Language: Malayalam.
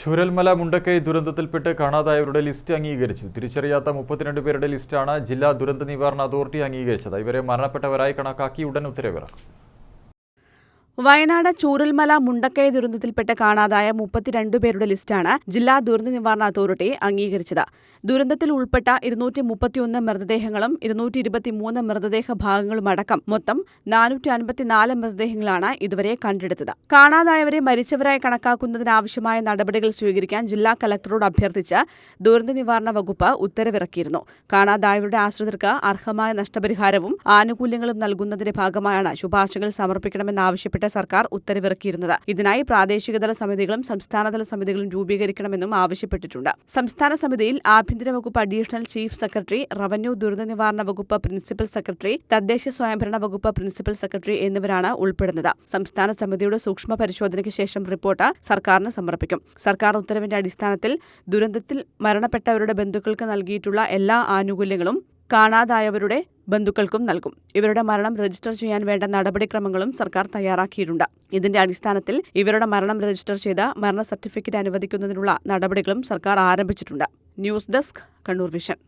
ചുരൽമല മുണ്ടക്കൈ ദുരന്തത്തിൽപ്പെട്ട് കാണാതായവരുടെ ലിസ്റ്റ് അംഗീകരിച്ചു. തിരിച്ചറിയാത്ത മുപ്പത്തിരണ്ട് പേരുടെ ലിസ്റ്റാണ് ജില്ലാ ദുരന്ത നിവാരണ അതോറിറ്റി അംഗീകരിച്ചത്. ഇവരെ മരണപ്പെട്ടവരായി കണക്കാക്കി ഉടൻ ഉത്തരവിറക്കും. വയനാട് ചൂരൽമല മുണ്ടക്കൈ ദുരന്തത്തിൽപ്പെട്ട് കാണാതായ മുപ്പത്തിരണ്ട് പേരുടെ ലിസ്റ്റാണ് ജില്ലാ ദുരന്ത നിവാരണ അതോറിറ്റി അംഗീകരിച്ചത്. ദുരന്തത്തിൽ ഉൾപ്പെട്ട ഇരുന്നൂറ്റി മുപ്പത്തിയൊന്ന് മൃതദേഹങ്ങളും ഇരുന്നൂറ്റി ഇരുപത്തിമൂന്ന് മൃതദേഹ ഭാഗങ്ങളും അടക്കം മൊത്തം നാനൂറ്റി അൻപത്തിനാല് മൃതദേഹങ്ങളാണ് ഇതുവരെ കണ്ടെടുത്തത്. കാണാതായവരെ മരിച്ചവരായി കണക്കാക്കുന്നതിനാവശ്യമായ നടപടികൾ സ്വീകരിക്കാൻ ജില്ലാ കലക്ടറോട് അഭ്യർത്ഥിച്ച് ദുരന്ത നിവാരണ വകുപ്പ് ഉത്തരവിറക്കിയിരുന്നു. കാണാതായവരുടെ ആശ്രിതർക്ക് അർഹമായ നഷ്ടപരിഹാരവും ആനുകൂല്യങ്ങളും നൽകുന്നതിന്റെ ഭാഗമായാണ് ശുപാർശകൾ സമർപ്പിക്കണമെന്നാവശ്യപ്പെട്ട് സർക്കാർ ഉത്തരവിറക്കിയിരുന്നത്. ഇതിനായി പ്രാദേശികതല സമിതികളും സംസ്ഥാനതല സമിതികളും രൂപീകരിക്കണമെന്നും ആവശ്യപ്പെട്ടിട്ടുണ്ട്. സംസ്ഥാന സമിതിയിൽ ആഭ്യന്തര വകുപ്പ് അഡീഷണൽ ചീഫ് സെക്രട്ടറി റവന്യൂ ദുരന്ത നിവാരണ വകുപ്പ് പ്രിൻസിപ്പൽ സെക്രട്ടറി തദ്ദേശ സ്വയംഭരണ വകുപ്പ് പ്രിൻസിപ്പൽ സെക്രട്ടറി എന്നിവരാണ് ഉൾപ്പെടുന്നത്. സംസ്ഥാന സമിതിയുടെ സൂക്ഷ്മ പരിശോധനയ്ക്ക് ശേഷം റിപ്പോർട്ട് സർക്കാരിന് സമർപ്പിക്കും. സർക്കാർ ഉത്തരവിന്റെ അടിസ്ഥാനത്തിൽ ദുരന്തത്തിൽ മരണപ്പെട്ടവരുടെ ബന്ധുക്കൾക്ക് നൽകിയിട്ടുള്ള എല്ലാ ആനുകൂല്യങ്ങളും കാണാതായവരുടെ ബന്ധുക്കൾക്കും നൽകും. ഇവരുടെ മരണം രജിസ്റ്റർ ചെയ്യാൻ വേണ്ട നടപടിക്രമങ്ങളും സർക്കാർ തയ്യാറാക്കിയിട്ടുണ്ട്. ഇതിന്റെ അടിസ്ഥാനത്തിൽ ഇവരുടെ മരണം രജിസ്റ്റർ ചെയ്ത മരണ സർട്ടിഫിക്കറ്റ് അനുവദിക്കുന്നതിനുള്ള നടപടികളും സർക്കാർ ആരംഭിച്ചിട്ടുണ്ട്. News desk Kannur vision.